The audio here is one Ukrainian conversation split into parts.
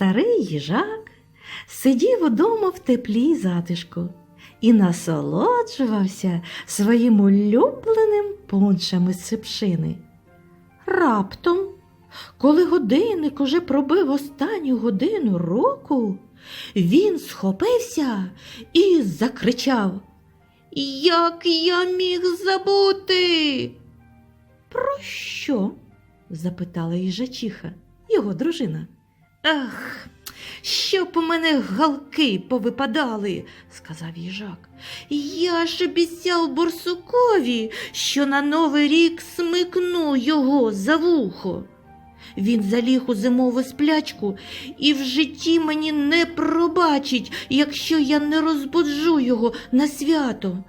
Старий їжак сидів удома в теплій затишку і насолоджувався своїм улюбленим пуншем із сипшини. Раптом, коли годинник уже пробив останню годину року, він схопився і закричав Як я міг забути? Про що? запитала їжачиха, його дружина. Ах, щоб у мене галки повипадали, сказав їжак. Я ж обіцяв борсукові, що на новий рік смикну його за вухо. Він заліг у зимову сплячку і в житті мені не пробачить, якщо я не розбуджу його на свято.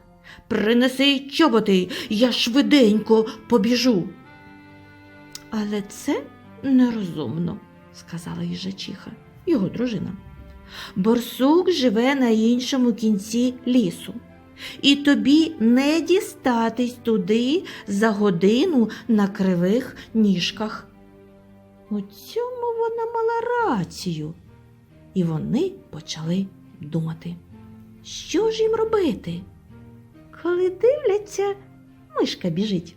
Принеси чоботи, я швиденько побіжу. Але це нерозумно, сказала їжачиха, його дружина. Борсук живе на іншому кінці лісу, і тобі не дістатись туди за годину на кривих ніжках. У цьому вона мала рацію, і вони почали думати, що ж їм робити, коли дивляться, мишка біжить.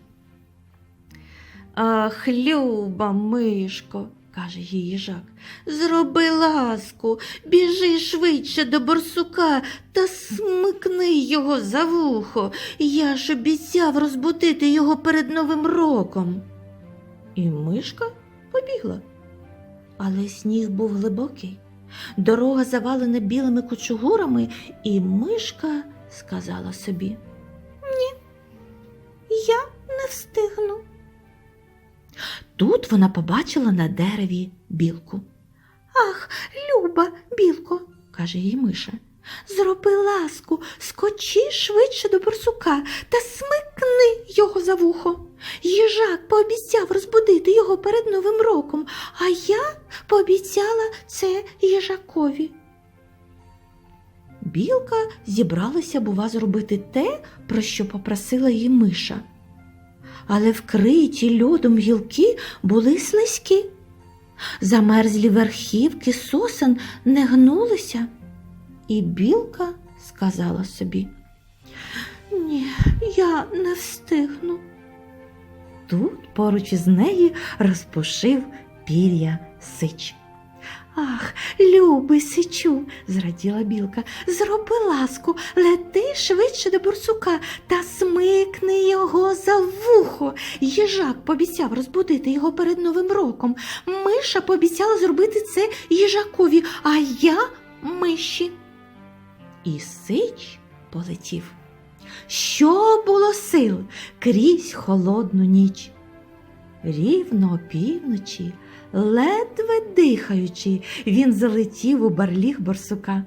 Ах, люба мишко, каже їй їжак, зроби ласку, біжи швидше до борсука та смикни його за вухо. Я ж обіцяв розбудити його перед Новим роком. І мишка побігла. Але сніг був глибокий, дорога завалена білими кучугурами, і мишка сказала собі: Тут вона побачила на дереві білку. Ах, люба, білко, каже їй миша. Зроби ласку, скочи швидше до борсука та смикни його за вухо. Їжак пообіцяв розбудити його перед Новим роком, а я пообіцяла це їжакові. Білка зібралася, бува, зробити те, про що попросила її миша. Але вкриті льодом гілки були слизькі. Замерзлі верхівки сосен не гнулися. І білка сказала собі, ні, я не встигну. Тут поруч із нею розпушив пір'я сич. Ах, любий сичу, зраділа білка, зроби ласку, лети швидше до борсука та смикни його за вухо. Їжак пообіцяв розбудити його перед Новим роком. Миша пообіцяла зробити це їжакові, а я миші. І сич полетів. Що було сил крізь холодну ніч. Рівно опівночі, ледве дихаючи, він залетів у барліг борсука.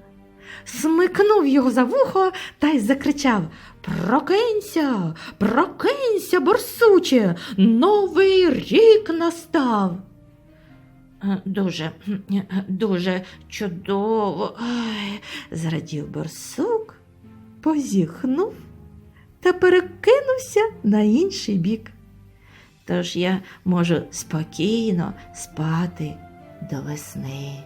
Смикнув його за вухо та й закричав Прокинься, прокинься, борсуче, новий рік настав. «Е, Дуже, е, дуже чудово, Ай, зрадів борсук, позіхнув та перекинувся на інший бік тож я можу спокійно спати до весни.